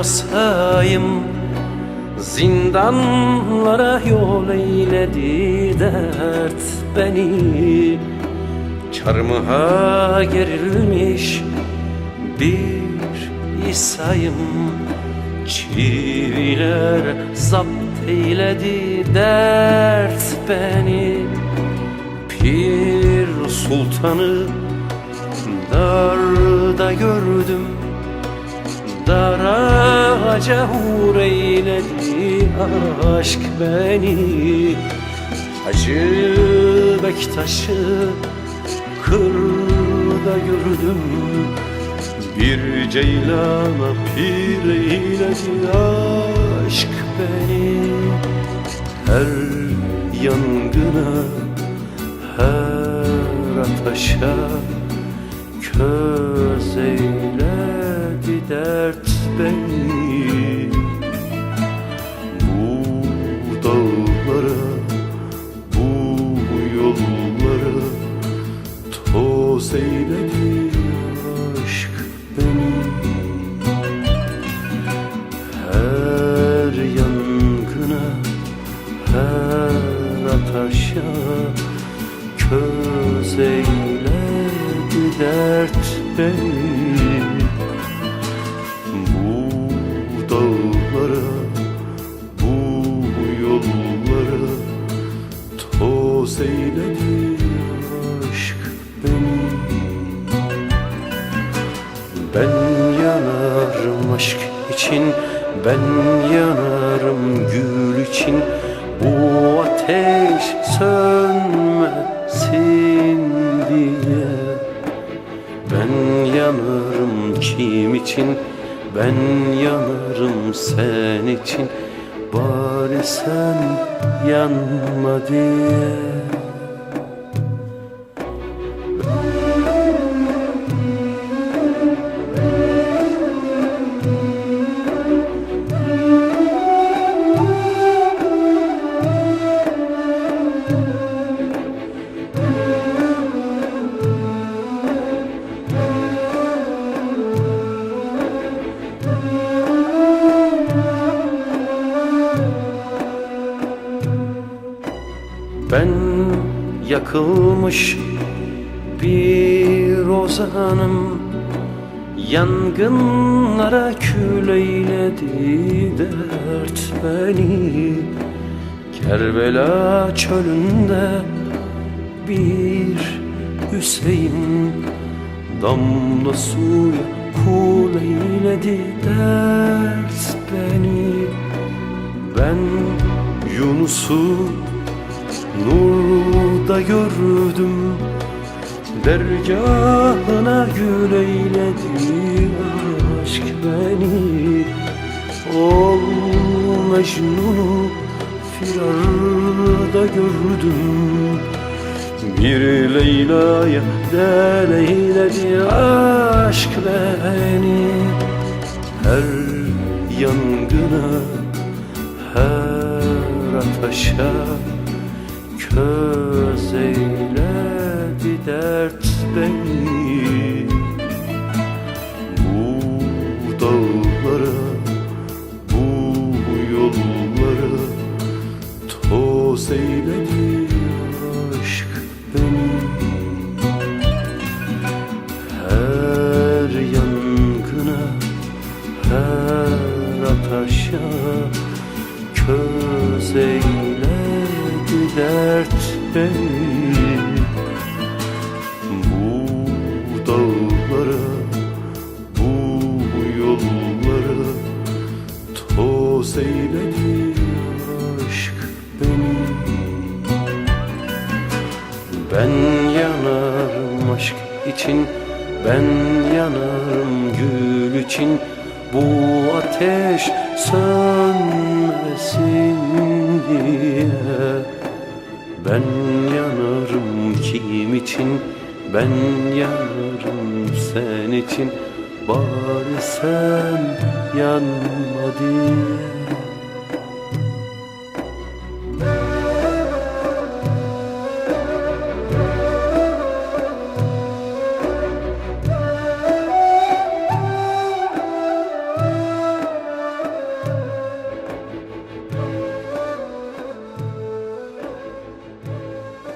yarasayım Zindanlara yol eyledi dert beni. Çarmıha gerilmiş bir İsa'yım Çiviler zapt eyledi dert beni. Pir sultanı darda gördüm Dar ağaca hur eyledi aşk beni. Hacı Bektaş'ı kırda gördüm Bir ceylana pir eyledi aşk beni. Her yangına, her ateşe Köz eyledi beni Bu dağlara, bu yollara Toz eyledi aşk beni. Her yangına, her ateşe Köz eyledi dert beni dağlara, bu yollara Toz eyledi aşk beni. Ben yanarım aşk için Ben yanarım gül için. Bu ateş sönmesin diye Ben yanarım kim için Ben yanarım sen için Bari sen yanma diye Ben yakılmış bir ozanım Yangınlara kül eyledi dert beni. Kerbela çölünde bir Hüseyin Damla suya kul eyledi dert beni. Ben Yunus'u Nurda gördüm Dergahına gül eyledi aşk beni. Ol Mecnun'u firarda gördüm. Bir Leyla'ya del eyledi aşk beni. Her yangına, her ateşe Köz eyledi dert beni. Bu dağlara, bu yollara Toz eyledi aşk beni. Her yangına, her ateşe Köz eyledi dert beni Bu dağlara, bu yollara Toz eyledi aşk beni. Ben yanarım aşk için Ben yanarım gül için. Bu ateş sönmesin diye Ben yanarım kim için? Ben yanarım sen için. Bari sen yanma diye